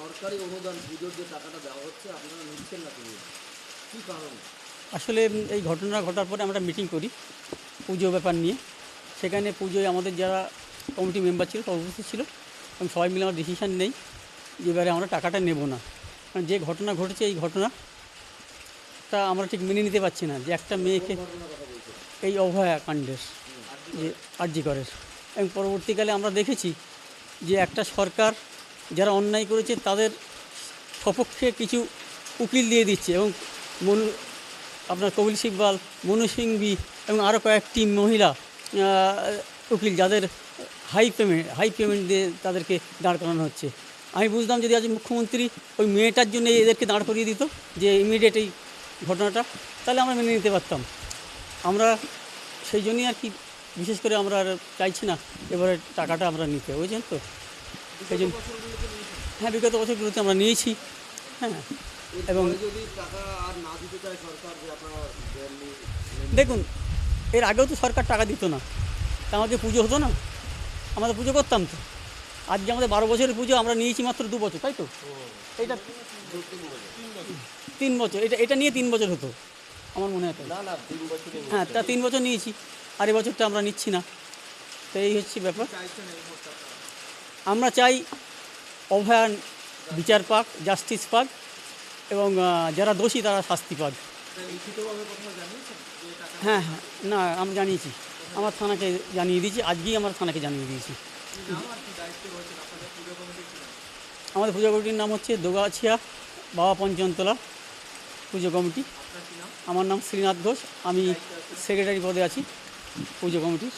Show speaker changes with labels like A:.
A: সরকারি অনুদান পুজোর যে টাকাটা দেওয়া হচ্ছে, আপনারা নিচ্ছেন না কী কারণ?
B: আসলে এই ঘটনা ঘটার পরে আমরা মিটিং করি পুজো ব্যাপার নিয়ে। সেখানে পুজোয় আমাদের যারা কমিটি মেম্বার ছিল, তারা উপস্থিত ছিল। এবং সবাই মিলে আমরা ডিসিশান নেই যে এবারে আমরা টাকাটা নেব না। কারণ যে ঘটনা ঘটেছে, এই ঘটনা তা আমরা ঠিক মেনে নিতে পারছি না যে একটা মেয়েকে এই অভয়া কাণ্ডের, যে আর্জি করে এবং পরবর্তীকালে আমরা দেখেছি যে একটা সরকার যারা অন্যায় করেছে তাদের সপক্ষে কিছু উকিল দিয়ে দিচ্ছে এবং মনু, আপনার কপিল সিব্বাল, মনু সিংবি এবং আরও কয়েকটি মহিলা উকিল যাদের হাই পেমেন্ট হাই পেমেন্ট দিয়ে তাদেরকে দাঁড় করানো হচ্ছে। আমি বুঝলাম যদি আজ মুখ্যমন্ত্রী ওই মেয়েটার জন্য এদেরকে দাঁড় করিয়ে দিত, যে ইমিডিয়েট এই ঘটনাটা, তাহলে আমরা মেনে নিতে পারতাম। আমরা সেই জন্যই আর কি, বিশেষ করে আমরা আর চাইছি না, এবারে টাকাটা আমরা নিতে। বুঝছেন তো? সেই জন্য হ্যাঁ বিগত বছরগুলোতে আমরা নিয়েছি। হ্যাঁ এবং দেখুন এর আগেও তো সরকার টাকা দিত না। তা আমাদের পুজো হতো না। আমাদের পুজো করতাম তো। আজকে আমাদের বারো বছরের পুজো আমরা নিয়েছি মাত্র দু বছর তাই তো? এটা তিন বছর এটা এটা নিয়ে তিন বছর হতো আমার মনে হয় হ্যাঁ তা তিন বছর নিয়েছি আর এই বছরটা আমরা নিচ্ছি না। তো এই হচ্ছে ব্যাপার। আমরা চাই অভয়ান বিচার পাক, জাস্টিস পাক এবং যারা দোষী তারা শাস্তি পাক। হ্যাঁ হ্যাঁ না, আমি জানিয়েছি। আমার থানাকে জানিয়ে দিয়েছি, আজকেই আমার থানাকে জানিয়ে দিয়েছি। আমাদের পুজো কমিটির নাম হচ্ছে দোগাছিয়া বাবা পঞ্চমতলা পুজো কমিটি। আমার নাম শ্রীনাথ ঘোষ, আমি সেক্রেটারি পদে আছি পুজো কমিটির।